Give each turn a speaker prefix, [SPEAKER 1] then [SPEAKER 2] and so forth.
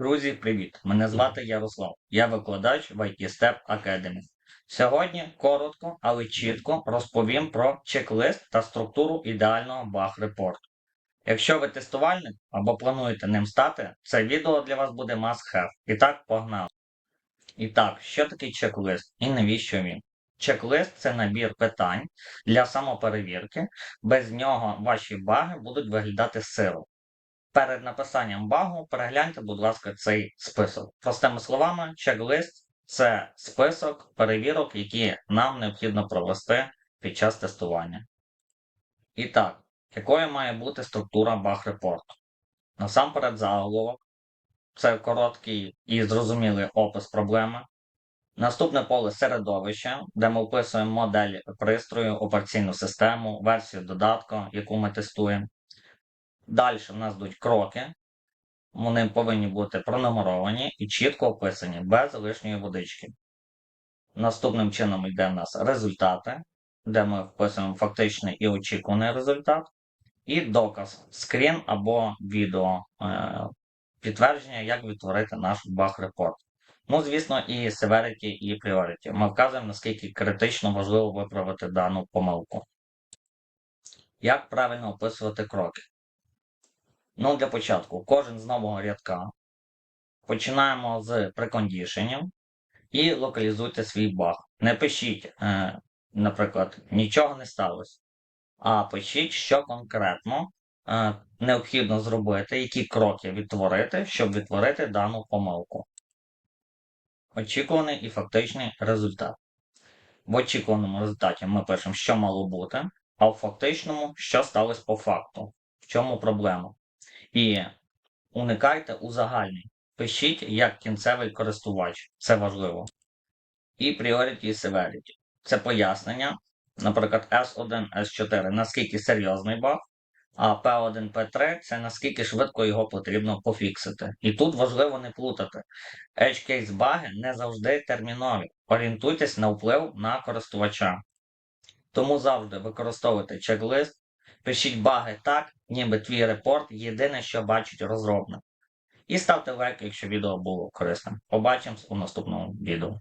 [SPEAKER 1] Друзі, привіт! Мене звати Ярослав. Я викладач в IT Step Academy. Сьогодні коротко, але чітко розповім про чек-лист та структуру ідеального баг-репорту. Якщо ви тестувальник або плануєте ним стати, це відео для вас буде must-have. І так, погнали. І так, що таке чек-лист і навіщо він? Чек-лист це набір питань для самоперевірки. Без нього ваші баги будуть виглядати сиро. Перед написанням багу перегляньте, будь ласка, цей список. Простими словами, чек-лист це список перевірок, які нам необхідно провести під час тестування. І так, якою має бути структура баг-репорту? Насамперед заголовок. Це короткий і зрозумілий опис проблеми. Наступне поле середовища, де ми вписуємо модель пристрою, операційну систему, версію додатку, яку ми тестуємо. Далі в нас йдуть кроки. Вони повинні бути пронумеровані і чітко описані, без лишньої водички. Наступним чином йде в нас результати, де ми вписуємо фактичний і очікуваний результат. І доказ, скрін або відео е, підтвердження, як відтворити наш баг-репорт. Ну, звісно, і severity, і priority. Ми вказуємо, наскільки критично важливо виправити дану помилку. Як правильно описувати кроки? Ну, для початку, кожен з нового рядка. Починаємо з прекондішенів і локалізуйте свій баг. Не пишіть, е, наприклад, нічого не сталося. А пишіть, що конкретно е, необхідно зробити, які кроки відтворити, щоб відтворити дану помилку. Очікуваний і фактичний результат. В очікуваному результаті ми пишемо, що мало бути, а в фактичному, що сталося по факту. В чому проблема. І уникайте узагальнень. Пишіть як кінцевий користувач, це важливо. І Priority і Severity. Це пояснення, наприклад, S1, S4, наскільки серйозний баг, а P1, P3 це наскільки швидко його потрібно пофіксити. І тут важливо не плутати. Edge case баги не завжди термінові. Орієнтуйтесь на вплив на користувача. Тому завжди використовуйте чек-лист, Пишіть баги так, ніби твій репорт єдине, що бачить розробник. І ставте лайк, якщо відео було корисним. Побачимось у наступному відео.